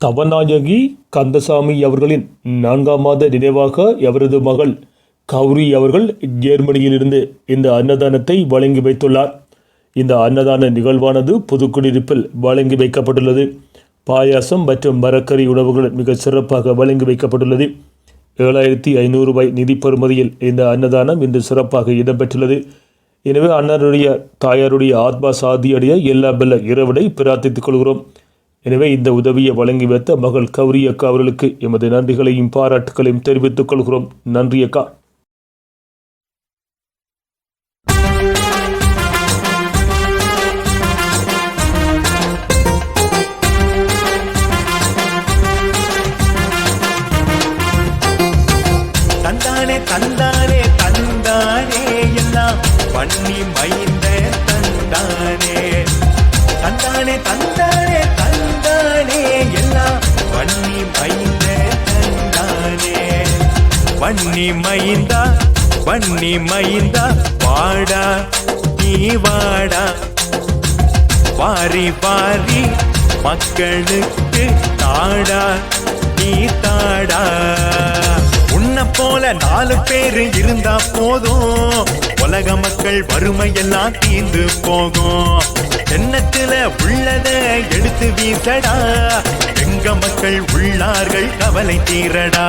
தவநாயகி கந்தசாமி அவர்களின் நான்காம் மாத நினைவாக அவரது மகள் கௌரி அவர்கள் ஜெர்மனியிலிருந்து இந்த அன்னதானத்தை வழங்கி வைத்துள்ளார். இந்த அன்னதான நிகழ்வானது புதுக்குடியிருப்பில் வழங்கி வைக்கப்பட்டுள்ளது. பாயாசம் மற்றும் மரக்கறி உணவுகள் மிக சிறப்பாக வழங்கி வைக்கப்பட்டுள்ளது. ஏழாயிரத்தி ஐநூறு ரூபாய் நிதி பெறுமதியில் இந்த அன்னதானம் இன்று சிறப்பாக இடம்பெற்றுள்ளது. எனவே அன்னருடைய தாயாருடைய ஆத்மா சாதியடைய எல்லா பெல்ல இரவிடை பிரார்த்தித்துக் கொள்கிறோம். எனவே இந்த உதவியை வழங்கி வைத்த மகள் கௌரி அக்கா அவர்களுக்கு எமது நன்றிகளையும் பாராட்டுகளையும் தெரிவித்துக் கொள்கிறோம். நன்றி அக்கா. தந்தானே தந்தானே தந்தானே எல்லாம் பண்ணி மை வன்னி மைந்தா வன்னி மைந்தா வாடா நீ வாடா. வாரி வாரி மக்களுக்கு தாடா நீ தாடா. உன்னை போல நாலு பேரு இருந்தா போதும். உலக மக்கள் வறுமை எல்லாம் தீர்ந்து போகும். எண்ணத்துல உள்ளத எடுத்து வீசடா. எங்க மக்கள் உள்ளார்கள் கவலை தீரடா.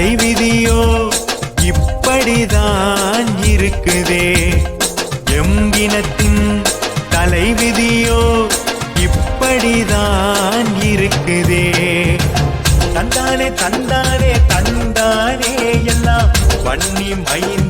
தலைவிதியோ இப்படிதான் இருக்குதே. எம்பினத்தின் தலை விதியோ இப்படிதான் இருக்குதே. தந்தானே தந்தானே தந்தானே எல்லாம் பண்ணி மைந்த